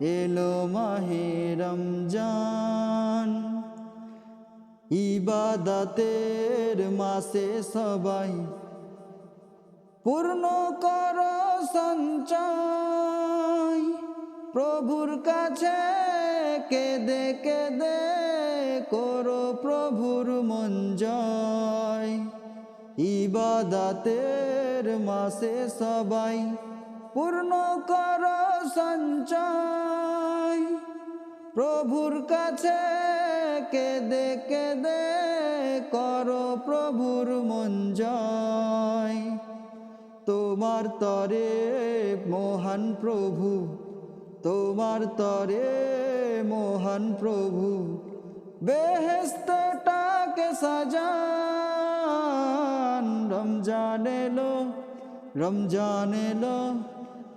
এলো মাহে রমজান। ইবাদতের মাসে সবাই পূর্ণ কর সঞ্চয়। প্রভুর কাছে কেদে কেদে করো প্রভুর মঞ্জয় ইবাদাতের মাসে সবাই পূর্ণ কর সঞ্চয়। প্রভুর কাছে কেদে কেদে কর প্রভুর মঞ্জয় তোমার তরে মহান প্রভু, তোমার তরে মহান প্রভু বেহেস্তটাকে সাজান। রমজান এলো রমজান এলো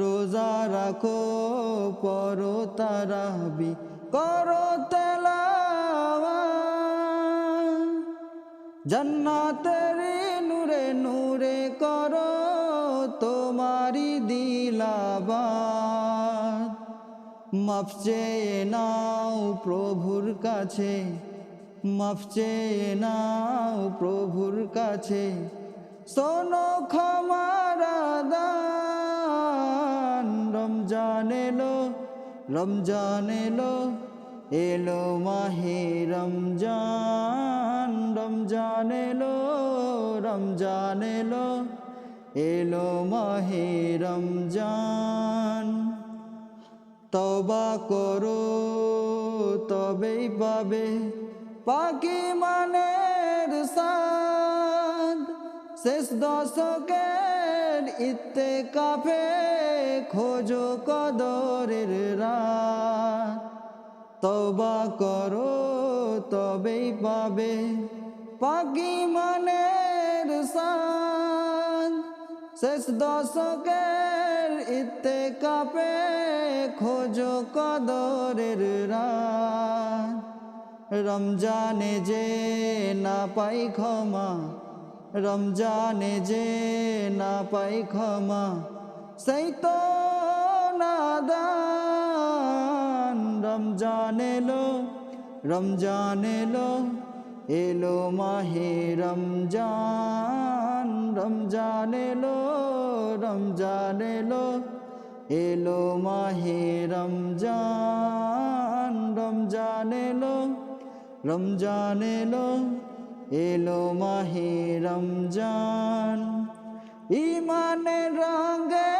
রোজা রাখো, পরো তারাবি, করো জান্নাতেরি নূরে নূরে করো তোমারি দিলাবাদ চেয়ে নাও প্রভুর কাছে চেয়ে নাও প্রভুর কাছে। শোনো ক্ষমার রমজান এলো এলো মাহে রমজান রমজান এলো রমজান এলো এলো মাহে রমজান। তবা করো, তবেই পাবে পাখি মানের সাদ শেষ দশকের ইত্তে কাফে খোঁজো কদরের রাত। তবা করো, তবেই পাবে পাখি মানের সাদ শেষ দশকের ইত্তে কাপে খোঁজো কদরের রাত। রমজানে যে না পাই ক্ষমা, রমজানে যে না পাই ক্ষমা সেই তো নাদান রমজান এলো রমজান এলো এলো মাহে রমজান রমজান এলো রমজান এলো এলো মাহে রমজান রমজান এলো রমজান এলো এলো মাহে রমজান। ইমানের রঙে